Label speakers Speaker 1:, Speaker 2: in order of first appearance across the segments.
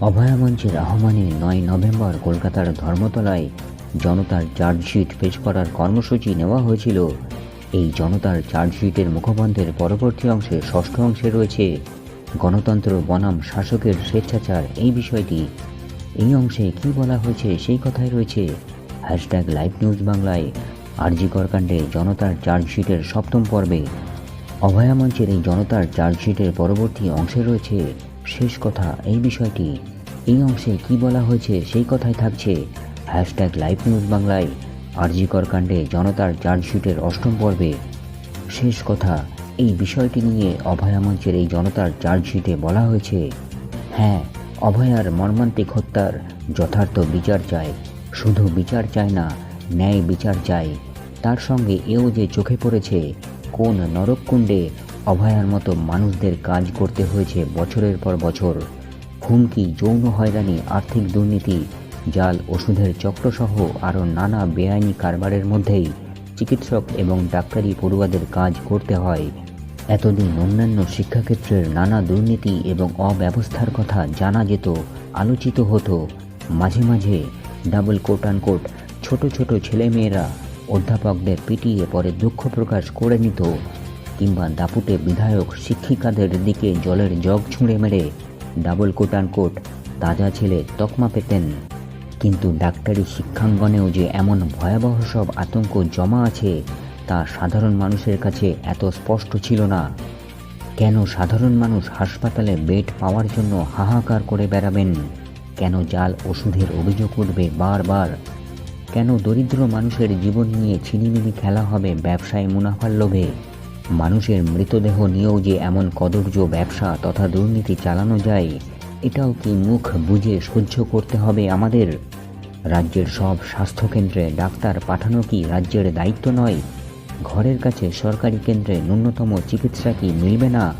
Speaker 1: অভয়া মঞ্চের আহ্বানে নয় নভেম্বর কলকাতার ধর্মতলায় জনতার চার্জশিট পেশ করার কর্মসূচি নেওয়া হয়েছিল। এই জনতার চার্জশিটের মুখবন্ধের পরবর্তী অংশে ষষ্ঠ অংশে রয়েছে। গণতন্ত্র বনাম শাসকের স্বেচ্ছাচার, এই বিষয়টি। এই অংশে কি বলা হয়েছে সেই কথাই রয়েছে। হ্যাশট্যাগ লাইভ নিউজ বাংলায় আরজিকর কাণ্ডে জনতার চার্জশিটের সপ্তম পর্বে। অভয়া মঞ্চের এই জনতার চার্জশিটের পরবর্তী অংশে রয়েছে শেষ কথা এই বিষয়টি। এই অংশে কি বলা হয়েছে সেই কথাই থাকছে। হ্যাশট্যাগ লাইভ নিউজ বাংলায় আরজিকর কাণ্ডে জনতার চার্জশিটের অষ্টম পর্বে। শেষ কথা, এই বিষয়টি নিয়ে অভয়া মঞ্চের এই জনতার চার্জশিটে বলা হয়েছে। হ্যাঁ অভয়ার মর্মান্তিক হত্যার যথার্থ বিচার চায়। শুধু বিচার চায় না, ন্যায় বিচার চায়। তার সঙ্গে এও যে চোখে পড়েছে, কোন নরককুণ্ডে অভয়ার মতো মানুষদের কাজ করতে হয়েছে বছরের পর বছর। হুমকি, যৌন হয়রানি, আর্থিক দুর্নীতি, জাল, ওষুধের চক্রসহ আরও নানা বেআইনি কারবারের মধ্যেই চিকিৎসক এবং ডাক্তারি পড়ুয়াদের কাজ করতে হয়। এতদিন অন্যান্য শিক্ষাক্ষেত্রের নানা দুর্নীতি এবং অব্যবস্থার কথা জানা যেত, আলোচিত হতো। মাঝে মাঝে ডাবল কোট আনকোট ছোট ছোট ছেলেমেয়েরা অধ্যাপকদের পিটিয়ে পরে দুঃখ প্রকাশ করে নিত। কিংবা দাপুটে বিধায়ক শিক্ষিকাদের দিকে জলের জগ ছুঁড়ে মেরে ডাবল কোট আনকোট তাজা ছেলে তকমা পেতেন। কিন্তু ডাক্তারি শিক্ষাঙ্গনেও যে এমন ভয়াবহ সব আতঙ্ক জমা আছে, তা সাধারণ মানুষের কাছে এত স্পষ্ট ছিল না। কেন সাধারণ মানুষ হাসপাতালে বেড পাওয়ার জন্য হাহাকার করে বেড়াবেন? কেন জাল ওষুধের অভিযোগ উঠবে বারবার? কেন দরিদ্র মানুষের জীবন নিয়ে ছিনিমিনি খেলা হবে ব্যবসায় মুনাফার লোভে? মানুষের মৃতদেহ নিয়েও যে এমন কদর্য ব্যবসা তথা দুর্নীতি চালানো যায়, এটাও কি মুখ বুঝে সহ্য করতে হবে আমাদের? রাজ্যের সব স্বাস্থ্যকেন্দ্রে ডাক্তার পাঠানো কি রাজ্যের দায়িত্ব নয়? ঘরের কাছে সরকারি কেন্দ্রে ন্যূনতম চিকিৎসা কি মিলবে না?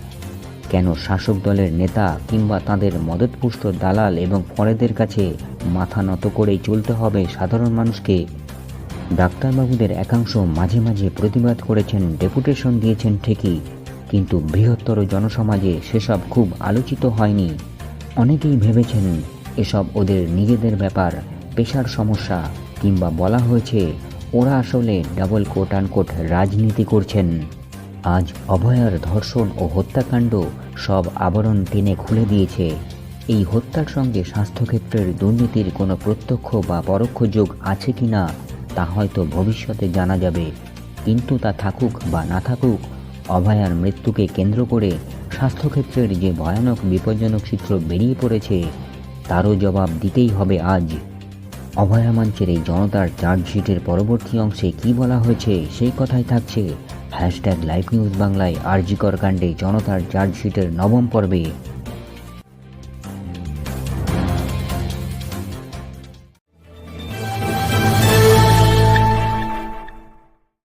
Speaker 1: কেন শাসক দলের নেতা কিংবা তাদের মদতপুষ্ট দালাল এবং ফরেদের কাছে মাথা নত করেই চলতে হবে সাধারণ মানুষকে? ডাক্তারবাবুদের একাংশ মাঝে মাঝে প্রতিবাদ করেছেন, ডেপুটেশন দিয়েছেন ঠিকই, কিন্তু বৃহত্তর জনসমাজে সেসব খুব আলোচিত হয়নি। অনেকেই ভেবেছেন এসব ওদের নিজেদের ব্যাপার, পেশার সমস্যা, কিংবা বলা হয়েছে ওরা আসলে ডাবল কোট আনকোট রাজনীতি করছেন। আজ অভয়ার ধর্ষণ ও হত্যাকাণ্ড সব আবরণ টেনে খুলে দিয়েছে। এই হত্যার সঙ্গে স্বাস্থ্যক্ষেত্রের দুর্নীতির কোনো প্রত্যক্ষ বা পরোক্ষ যোগ আছে কি না তা হয়তো ভবিষ্যতে জানা যাবে। কিন্তু তা থাকুক বা না থাকুক, অভয়ার মৃত্যুকে কেন্দ্র করে স্বাস্থ্যক্ষেত্রের যে ভয়ানক বিপজ্জনক চিত্র বেরিয়ে পড়েছে, তারও জবাব দিতেই হবে আজ। অভয়া মঞ্চের এই জনতার চার্জশিটের পরবর্তী অংশে কি বলা হয়েছে, সেই কথাই থাকছে। হ্যাশট্যাগ লাইভ নিউজ বাংলায় আরজিকর কাণ্ডে জনতার চার্জশিটের নবম পর্বে।